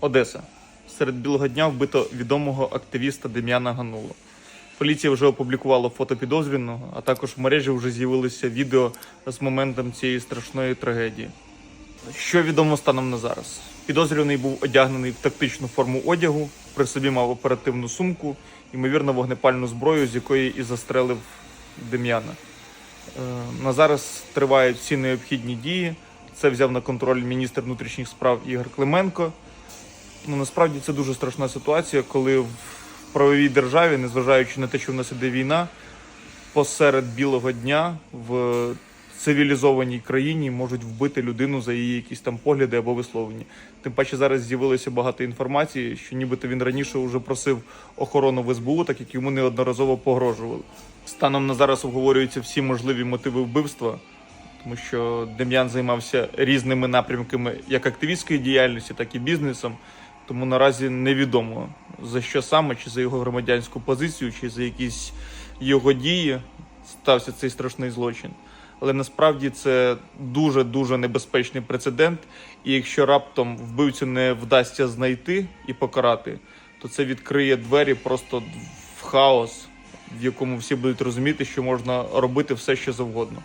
Одеса. Серед білого дня вбито відомого активіста Дем'яна Гануло. Поліція вже опублікувала фото підозрюваного, а також в мережі вже з'явилися відео з моментом цієї страшної трагедії. Що відомо станом на зараз? Підозрюваний був одягнений в тактичну форму одягу, при собі мав оперативну сумку, ймовірно, вогнепальну зброю, з якої і застрелив Дем'яна. Е, На зараз тривають всі необхідні дії. Це взяв на контроль міністр внутрішніх справ Ігор Клименко. Ну насправді це дуже страшна ситуація, коли в правовій державі, незважаючи на те, що в нас іде війна, посеред білого дня в цивілізованій країні можуть вбити людину за її якісь там погляди або висловлення. Тим паче зараз з'явилося багато інформації, що нібито він раніше вже просив охорону в СБУ, так як йому неодноразово погрожували. Станом на зараз обговорюються всі можливі мотиви вбивства, тому що Дем'ян займався різними напрямками як активістської діяльності, так і бізнесом. Тому наразі невідомо за що саме, чи за його громадянську позицію, чи за якісь його дії стався цей страшний злочин. Але насправді це дуже дуже небезпечний прецедент. І якщо раптом вбивцю не вдасться знайти і покарати, то це відкриє двері просто в хаос, в якому всі будуть розуміти, що можна робити все, що завгодно.